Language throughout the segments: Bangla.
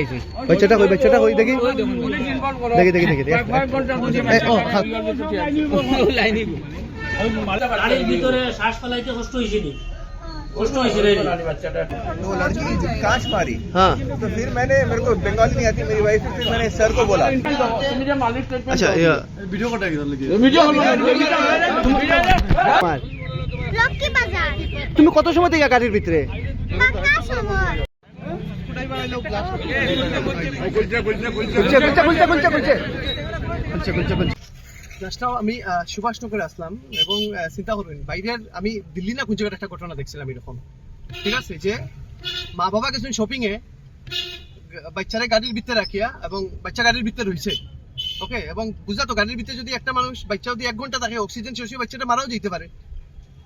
বাচ্চাটা কই বাচ্চাটা কই দেখি দেখি দেখি দেখি দেখি এ, ও থাক। গাড়ির ভিতরে শ্বাস ফেলাইতে কষ্ট হয়েছে নি কষ্ট হয়েছে রে वो लड़की काश मारी হ্যাঁ तो फिर मैंने मेरे को बंगाली नहीं आती मेरी वाइफ फिर मैंने सर को बोला আচ্ছা ইয়া ভিডিও কটা কি তোমার লক্ষ্মী বাজার তুমি কত সময় থেকে গাড়ির ভিতরে আমি সুভাষনগরে আসলাম এবং চিন্তা করবেন, বাইরের আমি দিল্লি না একটা ঘটনা দেখছিলাম এরকম। ঠিক আছে, যে মা বাবা গেছেন শপিং এ, বাচ্চারা গাড়ির ভিতরে রাখিয়া এবং বাচ্চা গাড়ির ভিতরে রয়েছে ওকে এবং বুঝা তো, গাড়ির ভিতরে যদি একটা মানুষ, বাচ্চা যদি এক ঘণ্টা থাকে অক্সিজেন শেষ হয়ে বাচ্চাটা মারাও যেতে পারে।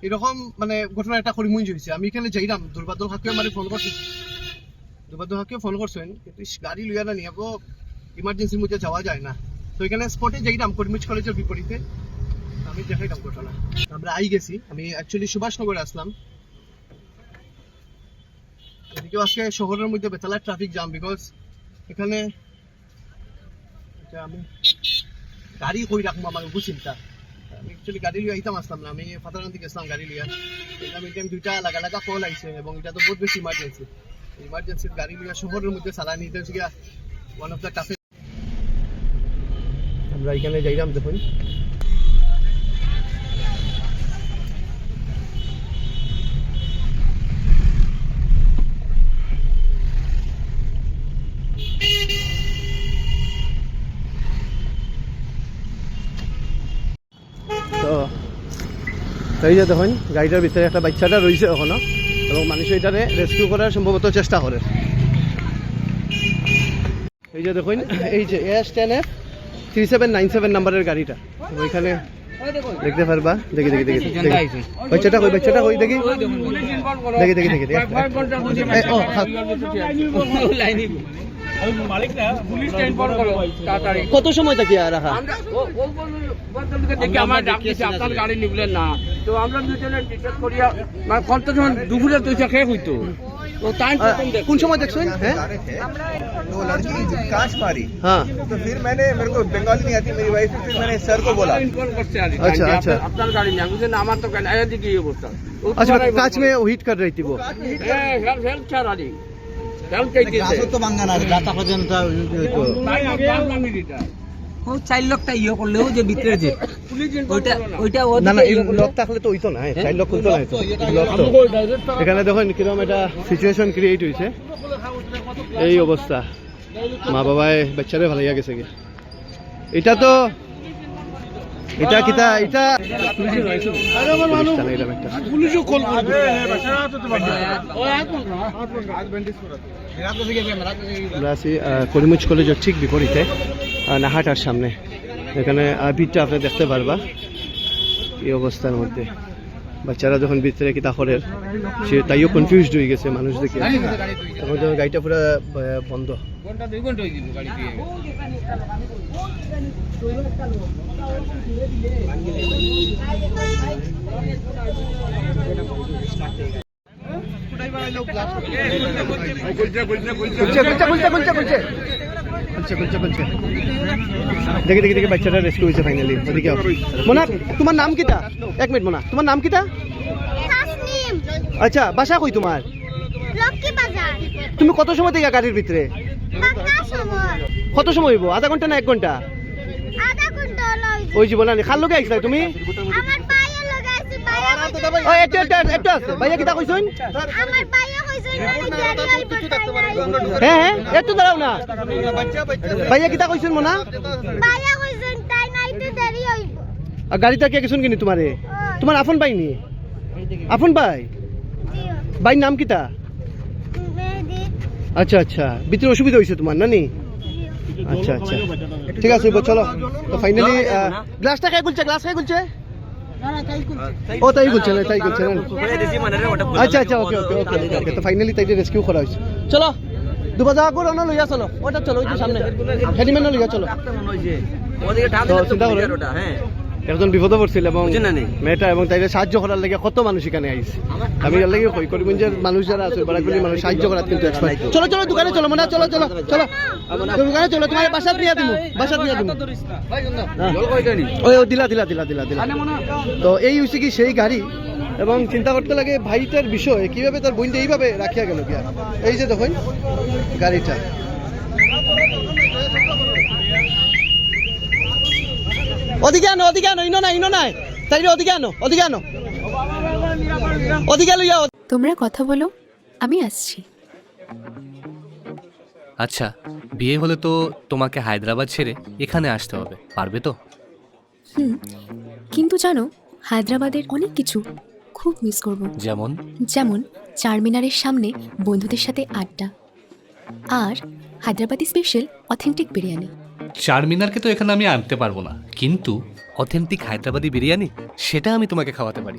এরকম মানে ঘটনা একটা করিমুঞ্জ হয়েছে আমি এখানে যাইলাম দুর্বাদল হাকিও মানে ফোন করছি দুর্বাদল হাকিও ফোন করছেন, কিন্তু গাড়ি লইয়া না ইমার্জেন্সির মধ্যে যাওয়া যায় না। তো এখানে স্পটে করিমুজ কলেজের বিপরীতে, আমি দেখাইলাম ঘটনা আমরা আই গেছি, আমি অ্যাকচুয়ালি সুভাষনগরে আসলাম। আজকে শহরের মধ্যে বেতালার ট্রাফিক জ্যাম বিকজ এখানে আমি গাড়ি কই রাখব আমার উপর চিন্তা। আমি অ্যাকচুয়ালি গাড়ি লিয়ে আইতাম আসলাম না। আমি ফাতারান্তি গেছিলাম গাড়ি লিয়া আমি দুইটা লাগা লাগা কল আইছে এবং এটা তো বহুত বেশি ইমার্জেন্সি ইমার্জেন্সি গাড়ি লিয়া শহরের মধ্যে চালানি এটা হচ্ছে ওয়ান অফ দ্য টাফে আমরা এখানে যাইলাম দেখুন তো, এই যে দেখুন, গাড়িটার ভিতরে একটা বাচ্চাটা রয়েছে এখনও। এবং মানুষ এটারে রেস্কিউ করার সম্ভবত চেষ্টা করে। এই যে দেখুন, এই যে S ten F three seven nine seven নাম্বারের গাড়িটা। ওইখানে দেখতে পারবা? দেখি দেখি দেখি দেখি। বাচ্চাটা কই বাচ্চাটা কই, দেখি। দেখি দেখি দেখি ও। কত সময় তাকে রাখা আমরা ডাকিয়েছি আপনার গাড়ি নিবলেন না তো আমরা দুজনে ডিটেক্ট করিয়া মানে কত সময় দুপুরে দুই চা খেয়ে হইতো तो कौन सा देखो तो लड़की कांच मारी हाँ तो फिर मैंने मेरे को बंगाली नहीं आती मेरी वाइफ फिर मैंने सर को बोला अच्छा अच्छा अपना गाड़ी नहीं मुझे नाम तो कहना है कि ये बोलता अच्छा कांच में हिट कर रही थी वो हेल्प हेल्प चाह रही চার লোকটা ইয়ে করলেও যে ভিতরে যে। পুলিশ ওইটা ওইটা না ওদিকে না এই ইয়ে করলেও- লক থাকলে তো হইতো না চাইল্ড লক খুলতো না তো লক তো। এখানে দেখুন কীরকম একটা সিচুয়েশন ক্রিয়েট হয়েছে। এই অবস্থা। মা বাবায় বাচ্চারে ভালাইয়া গেছে কি এটা তো এটা কিতা এটা? পুলিশও কল করবে একটা। আমরা আছি করিমুজ কলেজের ঠিক বিপরীতে নাহাটার সামনে। এখানে ভিড়টা আপনি দেখতে পারবা এই অবস্থার মধ্যে। বাচ্চারা যখন ভিতরে কিতা করে সে তাইও কনফিউজড হয়ে গেছে মানুষ দেখে। তখন যখন গাড়িটা পুরো বন্ধ। ঘণ্টা দুই ঘণ্টা হয়ে গেল গাড়ি দিয়ে দেখি দেখি দেখি বাচ্চাটা রেস্কিউ হয়েছে ফাইনালি ওদিকে মোনা তোমার নাম কিতা এক মিনিট মোনা। তোমার নাম কিতা আচ্ছা বাসা কই তোমার? তুমি কত সময় থেকে গাড়ির ভিতরে? কত সময় হইব? আধা ঘণ্টা না এক ঘণ্টা? ওই জীবন খাল লোকে আইসলা তুমি? ও একটু একটু একটু আছে। ভাইয়া কিতা কইছুন? আমার বাইয়ে কইছে গাড়ি আইব তাই নাই হ্যাঁ হ্যাঁ একটু দাঁড়াও না। ভাইয়া কিতা কইছুন মোনা? বাইয়ে কইছে তাই নাইতে দেরি হইব। আর গাড়িটা কে গেছুন কিনি তোমারে? তোমার আপন ভাই নি? আপন ভাই? জিও নাম কিতা? আচ্ছা আচ্ছা। ভিতরে অসুবিধা হয়েছে তোমার নানি? আচ্ছা আচ্ছা। ঠিক আছে চলো। তো ফাইনালি গ্লাসটা কে গুলছে গ্লাস কে গুলছে ও তাই না তাই গুলছে আচ্ছা আচ্ছা ওকে ওকে ওকে ওকে তো ফাইনালি তাই রেস্কিউ করা হয়েছে। চলো দুবার যাওয়া করে না লইয়া চলো। ওটা চলো ওই যে সামনে। হেডিম্যান লইয়া চলো। ওদিকে ঢাল তো দিলে তো চিন্তা করো। হ্যাঁ। একজন বিপদে পড়ছিল এবং মেয়েটা এবং তাই সাহায্য করার লাগে কত মানুষ এখানে আইছে। আমি এর লাগে কই করিমগঞ্জের মানুষ যারা আছে বারাকগুলি মানুষ সাহায্য করার কিন্তু। চলো চলো দোকানে চলো মনে হয়, চলো চলো চলো। দোকানে চলো তোমার বাসাত নিয়ে দিমু বাসাত নিয়ে দিমু। ওই ও দিলা দিলা দিলা দিলা দিলা। তো এই হচ্ছে কি সেই গাড়ি এবং চিন্তা করতে লাগে ভাইটার বিষয় কীভাবে তার বইনটা এইভাবে রাখিয়া গেল গিয়া এই যে দেখুন গাড়িটা। ওদিকে আনো ওদিকে আনো ইনো নাই ইনো নাই। তাইলে ওদিকে আনো ওদিকে আনো ওদিকে লইয়া তোমরা কথা বলো আমি আসছি। আচ্ছা বিয়ে হলে তো তোমাকে হায়দ্রাবাদ ছেড়ে এখানে আসতে হবে পারবে তো? হুম কিন্তু জানো হায়দ্রাবাদের অনেক কিছু খুব মিস করব। যেমন? যেমন চারমিনারের সামনে বন্ধুদের সাথে আড্ডা। আর হায়দ্রাবাদি স্পেশাল অথেন্টিক বিরিয়ানি। চারমিনারকে তো এখানে আমি আনতে পারব না। কিন্তু অথেন্টিক হায়দ্রাবাদি বিরিয়ানি, সেটা আমি তোমাকে খাওয়াতে পারি।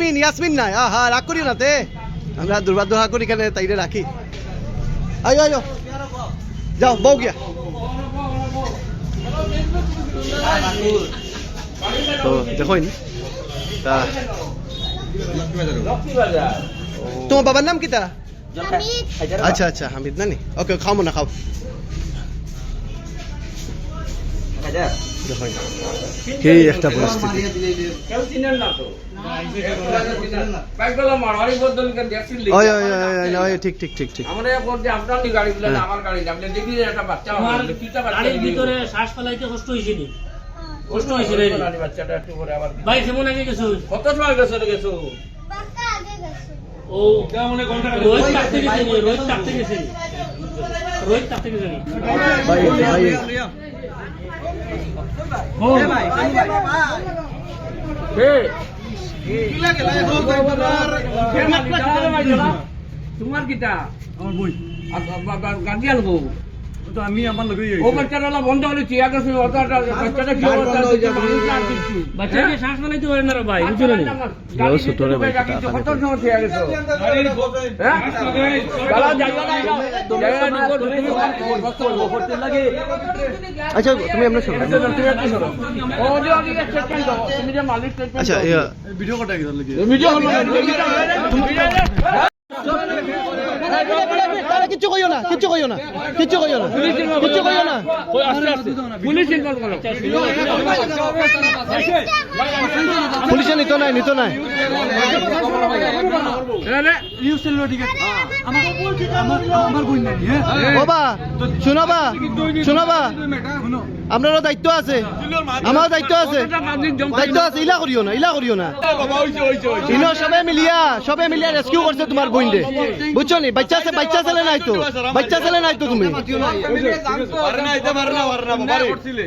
তাসমিন নি তাসমিন ইয়াসমিন নাই। আহা রাগ করিও না তে। আমরা দুর্বাদ দোহা করি কেন তাইরে রাখি। আয়ো আয়ো। যাও বউ গিয়া। তো দেখুন তা তোমার বাবার নাম কিতা হামিদ। আচ্ছা আচ্ছা হামিদ নানি। ওকে খাও না খাও দেখুন এই একটা পরিস্থিতি না তো বাইকগুলো মারোয়ারি বদলকে দেখছিল ওই ওই ওই, ওই ওই ঠিক ঠিক ঠিক ঠিক আমরা এখন যে আপনার নি গাড়ি গুলো হ্যাঁ। যে একটা ভিতরে শ্বাস ফেলাইতে কষ্ট হয়েছে নি কষ্ট হয়েছে রে রানী বাচ্চাটা একটু পরে আবার ভাই কেমন আগে গেছো কত সময় গেছে গেছো বাক্কা আগে ও রোহিত থাকতে গেছে রোহিত থাকতে গেছে রোহিত থাকতে গেছে নি ভাই ভাই তোমার কিটা? আমার বই। গার্ডিয়ান গো তো আমি আমার লগে ও বাচ্চাটা বন্ধ হলে চিয়া গেছে ওটা বাচ্চাটা কি অবস্থা বাচ্চাকে শ্বাস ফেলাইতে পারে না রে ভাই বুঝছ না নি? ও ভাই, কত সময় চিয়া গেছে হ্যাঁ দাদা যাইবা না যাইবা না তুমি করতে লাগে আচ্ছা তুমি আপনার সঙ্গে তুমি একটু সরো ও যে আগে স্টেটমেন্ট দাও তুমি যে মালিক স্টেটমেন্ট আচ্ছা ইয়া, ভিডিও হলো আরে কিচ্ছু কইও না কিচ্ছু কইও না কিচ্ছু কইও না কিচ্ছু কইও না। পুলিশ পুলিশে নিত নাই নিত নাই। শুনবা শুনবা আপনারও দায়িত্ব আছে আমারও দায়িত্ব আছে দায়িত্ব আছে ইলা করিও না ইলা করিও না ইনো সবে মিলিয়া সবে মিলিয়া রেস্কিউ করছে তোমার বইন্ডে বুঝছ নি বাচ্চা আছে বাচ্চা ছেলে নাই তো বাচ্চা ছেলে নাই তো তুমি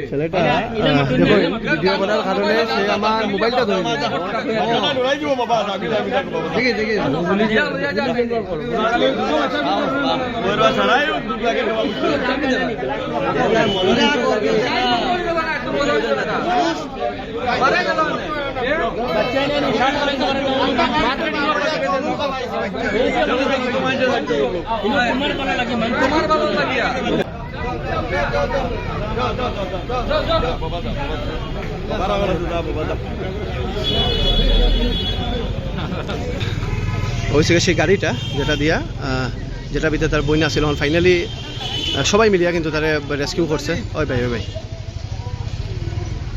ছেলেটা দেখো ভিডিও করার কারণে সে আমার মোবাইলটা ধরে তোমার পালা লাগে মানে তোমার পালা লাগে হয়েছে সেই গাড়িটা যেটা দিয়া যেটা ভিতরে তার বইনা ছিল। ফাইনালি সবাই মিলিয়া কিন্তু তারে রেস্কিউ করছে। ওই ভাই ওই ভাই।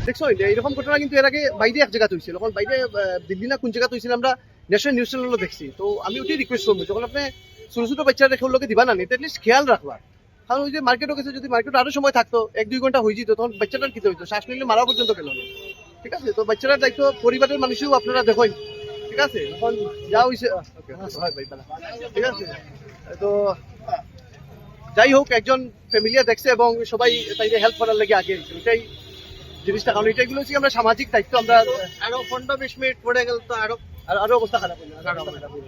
দেখছ এরকম ঘটনা কিন্তু এর আগে বাইরে এক জায়গা হয়েছিল যখন বাইরে দিল্লি না কোন জায়গা হয়েছিল আমরা ন্যাশনাল নিউজ চ্যানেলও দেখছি। তো আমি ওটাই রিকোয়েস্ট করব, যখন আপনি ছোট ছোট বাচ্চা রেখে ওগুলোকে দিবা না অ্যাটলিস্ট খেয়াল রাখবা। কারণ ওই যে মার্কেটও গেছে যদি মার্কেটে আরও সময় থাকতো, এক দুই ঘণ্টা হয়ে যেত, তখন বাচ্চাটার কি হইতো? শ্বাস নিলে মারা পর্যন্ত গেল ঠিক আছে? তো বাচ্চাটার দায়িত্ব পরিবারের মানুষও আপনারা দেখেন ঠিক আছে? এখন যা হয়েছে ঠিক আছে? তো যাই হোক একজন ফ্যামিলিয়া দেখছে এবং সবাই তাইকে হেল্প করার লাগে আগে। এটাই জিনিসটা। কারণ এটাগুলো হচ্ছে আমরা সামাজিক দায়িত্ব আমরা আরও পনেরো বিশ মিনিট পরে গেল তো আরও আরো- আরও অবস্থা খারাপ হয়ে যাবে,